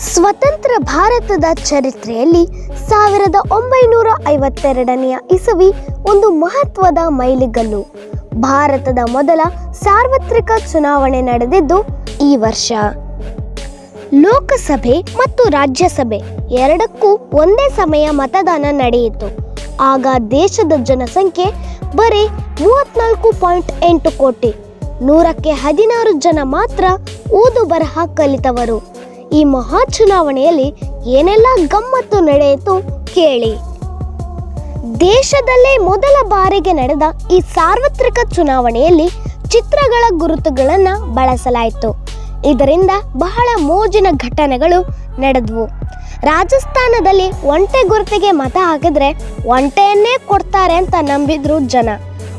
ಸ್ವತಂತ್ರ ಭಾರತದ ಚರಿತ್ರೆಯಲ್ಲಿ ಸಾವಿರದ ಒಂಬೈನೂರ ಐವತ್ತೆರಡನೆಯ ಇಸವಿ ಒಂದು ಮಹತ್ವದ ಮೈಲಿಗಲ್ಲು. ಭಾರತದ ಮೊದಲ ಸಾರ್ವತ್ರಿಕ ಚುನಾವಣೆ ನಡೆದಿದ್ದು ಈ ವರ್ಷ. ಲೋಕಸಭೆ ಮತ್ತು ರಾಜ್ಯಸಭೆ ಎರಡಕ್ಕೂ ಒಂದೇ ಸಮಯ ಮತದಾನ ನಡೆಯಿತು. ಆಗ ದೇಶದ ಜನಸಂಖ್ಯೆ ಬರೀ ಮೂವತ್ನಾಲ್ಕು ಪಾಯಿಂಟ್ ಎಂಟು ಕೋಟಿ. ನೂರಕ್ಕೆ ಹದಿನಾರು ಜನ ಮಾತ್ರ ಓದು ಬರಹ ಕಲಿತವರು. ಈ ಮಹಾ ಚುನಾವಣೆಯಲ್ಲಿ ಏನೆಲ್ಲ ಗಮ್ಮತ್ತು ನಡೆಯಿತು ಕೇಳಿ. ದೇಶದಲ್ಲೇ ಮೊದಲ ಬಾರಿಗೆ ನಡೆದ ಈ ಸಾರ್ವತ್ರಿಕ ಚುನಾವಣೆಯಲ್ಲಿ ಚಿತ್ರಗಳ ಗುರುತುಗಳನ್ನು ಬಳಸಲಾಯಿತು. ಇದರಿಂದ ಬಹಳ ಮೋಜಿನ ಘಟನೆಗಳು ನಡೆದವು. ರಾಜಸ್ಥಾನದಲ್ಲಿ ಒಂಟೆ ಗುರುತಿಗೆ ಮತ ಹಾಕಿದ್ರೆ ಒಂಟೆಯನ್ನೇ ಕೊಡ್ತಾರೆ ಅಂತ ನಂಬಿದ್ರು ಜನ.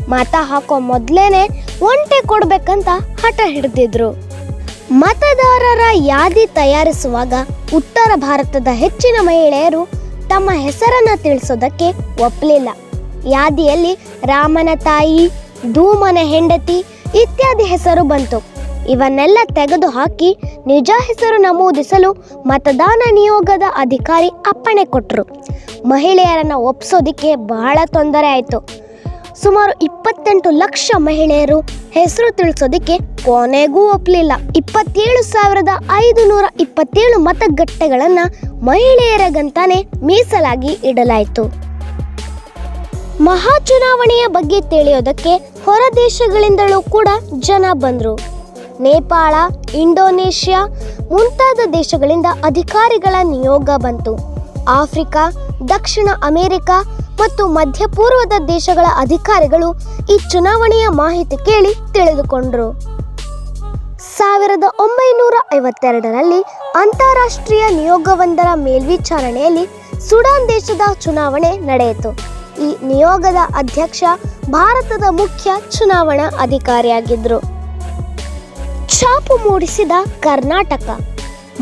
ಮತ ಹಾಕೋ ಮೊದಲೇನೆ ಒಂಟೆ ಕೊಡ್ಬೇಕಂತ ಹಠ ಹಿಡಿದಿದ್ರು. ಮತದಾರರ ಯಾದಿ ತಯಾರಿಸುವಾಗ ಉತ್ತರ ಭಾರತದ ಹೆಚ್ಚಿನ ಮಹಿಳೆಯರು ತಮ್ಮ ಹೆಸರನ್ನ ತಿಳಿಸೋದಕ್ಕೆ ಒಪ್ಪಲಿಲ್ಲ ಯಾದಿಯಲ್ಲಿ ರಾಮನ ತಾಯಿ, ಧೂಮನ ಹೆಂಡತಿ ಇತ್ಯಾದಿ ಹೆಸರು ಬಂತು. ಇವನ್ನೆಲ್ಲ ತೆಗೆದು ಹಾಕಿ ನಿಜ ಹೆಸರು ನಮೂದಿಸಲು ಮತದಾನ ನಿಯೋಗದ ಅಧಿಕಾರಿ ಅಪ್ಪಣೆ ಕೊಟ್ಟರು ಮಹಿಳೆಯರನ್ನ ಒಪ್ಸೋದಿಕ್ಕೆ ಬಹಳ ತೊಂದರೆ ಆಯಿತು. ಸುಮಾರು ಇಪ್ಪತ್ತೆಂಟು ಲಕ್ಷ ಮಹಿಳೆಯರು. ಹೆಸರು ತಿಳಿಸೋದಕ್ಕೆ ಕೊನೆಗೂ ಒಪ್ಪಲಿಲ್ಲ ಇಪ್ಪತ್ತೇಳು ಸಾವಿರದ ಐದು ನೂರ ಇಪ್ಪತ್ತೇಳು ಮತಗಟ್ಟೆಗಳನ್ನು ಮಹಿಳೆಯರಿಗಂತಾನೆ ಮೀಸಲಾಗಿ ಇಡಲಾಯಿತು. ಮಹಾ ಚುನಾವಣೆಯ ಬಗ್ಗೆ ತಿಳಿಯೋದಕ್ಕೆ ಹೊರ ದೇಶಗಳಿಂದಲೂ ಕೂಡ ಜನ ಬಂದರು. ನೇಪಾಳ, ಇಂಡೋನೇಷ್ಯಾ ಮುಂತಾದ ದೇಶಗಳಿಂದ ಅಧಿಕಾರಿಗಳ ನಿಯೋಗ ಬಂತು. ಆಫ್ರಿಕಾ, ದಕ್ಷಿಣ ಅಮೆರಿಕ ಮತ್ತು ಮಧ್ಯಪೂರ್ವದ ದೇಶಗಳ ಅಧಿಕಾರಿಗಳು ಈ ಚುನಾವಣೆಯ ಮಾಹಿತಿ ಕೇಳಿ ತಿಳಿದುಕೊಂಡರು. ಸಾವಿರದ ಒಂಬೈನೂರ ಐವತ್ತೆರಡರಲ್ಲಿ ಅಂತಾರಾಷ್ಟ್ರೀಯ ನಿಯೋಗವೊಂದರ ಮೇಲ್ವಿಚಾರಣೆಯಲ್ಲಿ ಸುಡಾನ್ ದೇಶದ ಚುನಾವಣೆ ನಡೆಯಿತು. ಈ ನಿಯೋಗದ ಅಧ್ಯಕ್ಷ ಭಾರತದ ಮುಖ್ಯ ಚುನಾವಣಾ ಅಧಿಕಾರಿಯಾಗಿದ್ದರು ಛಾಪು ಮೂಡಿಸಿದ ಕರ್ನಾಟಕ.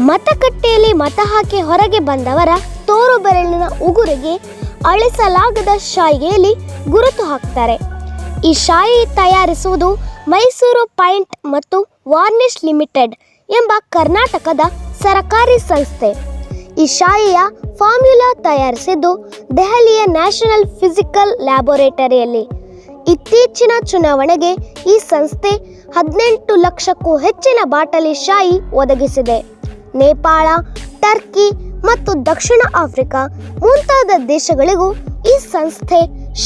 ಮತಕಟ್ಟೆಯಲ್ಲಿ ಮತ ಹಾಕಿ ಹೊರಗೆ ಬಂದವರ ತೋರು ಬೆರಳಿನ ಉಗುರಿಗೆ ಅಳಿಸಲಾಗದ ಶಾಯಿಗೆಯಲ್ಲಿ ಗುರುತು ಹಾಕ್ತಾರೆ. ಈ ಶಾಯಿ ತಯಾರಿಸುವುದು ಮೈಸೂರು ಪಾಯಿಂಟ್ ಮತ್ತು ವಾರ್ನಿಷ್ ಲಿಮಿಟೆಡ್ ಎಂಬ ಕರ್ನಾಟಕದ ಸರಕಾರಿ ಸಂಸ್ಥೆ. ಈ ಶಾಯಿಯ ಫಾರ್ಮ್ಯುಲಾ ತಯಾರಿಸಿದ್ದು ದೆಹಲಿಯ ನ್ಯಾಷನಲ್ ಫಿಸಿಕಲ್ ಲ್ಯಾಬೊರೇಟರಿಯಲ್ಲಿ. ಇತ್ತೀಚಿನ ಚುನಾವಣೆಗೆ ಈ ಸಂಸ್ಥೆ ಹದಿನೆಂಟು ಲಕ್ಷಕ್ಕೂ ಹೆಚ್ಚಿನ ಬಾಟಲಿ ಶಾಯಿ ಒದಗಿಸಿದೆ. ನೇಪಾಳ, ಟರ್ಕಿ ಮತ್ತು ದಕ್ಷಿಣ ಆಫ್ರಿಕಾ ಮುಂತಾದ ದೇಶಗಳಿಗೂ ಈ ಸಂಸ್ಥೆ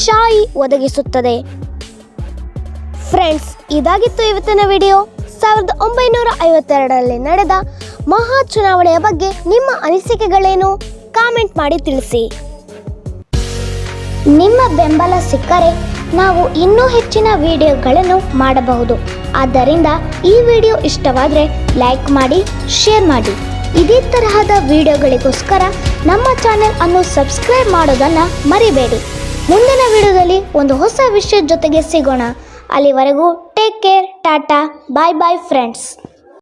ಶಾಯಿ ಒದಗಿಸುತ್ತದೆ. ಫ್ರೆಂಡ್ಸ್, ಇದಾಗಿತ್ತು ಇವತ್ತಿನ ವಿಡಿಯೋ. ಸಾವಿರದ ಒಂಬೈನೂರ ಐವತ್ತೆರಡರಲ್ಲಿ ನಡೆದ ಮಹಾ ಚುನಾವಣೆಯ ಬಗ್ಗೆ ನಿಮ್ಮ ಅನಿಸಿಕೆಗಳೇನು? ಕಾಮೆಂಟ್ ಮಾಡಿ ತಿಳಿಸಿ. ನಿಮ್ಮ ಬೆಂಬಲ ಸಿಕ್ಕರೆ ನಾವು ಇನ್ನೂ ಹೆಚ್ಚಿನ ವಿಡಿಯೋಗಳನ್ನು ಮಾಡಬಹುದು. ಆದ್ದರಿಂದ ಈ ವಿಡಿಯೋ ಇಷ್ಟವಾದರೆ ಲೈಕ್ ಮಾಡಿ, ಶೇರ್ ಮಾಡಿ. ಇದೇ ತರಹದ ವಿಡಿಯೋಗಳಿಗೋಸ್ಕರ ನಮ್ಮ ಚಾನೆಲ್ ಅನ್ನು ಸಬ್ಸ್ಕ್ರೈಬ್ ಮಾಡೋದನ್ನು ಮರಿಬೇಡಿ. ಮುಂದಿನ ವಿಡಿಯೋದಲ್ಲಿ ಒಂದು ಹೊಸ ವಿಷಯದ ಜೊತೆಗೆ ಸಿಗೋಣ. ಅಲ್ಲಿವರೆಗೂ take care tata bye bye friends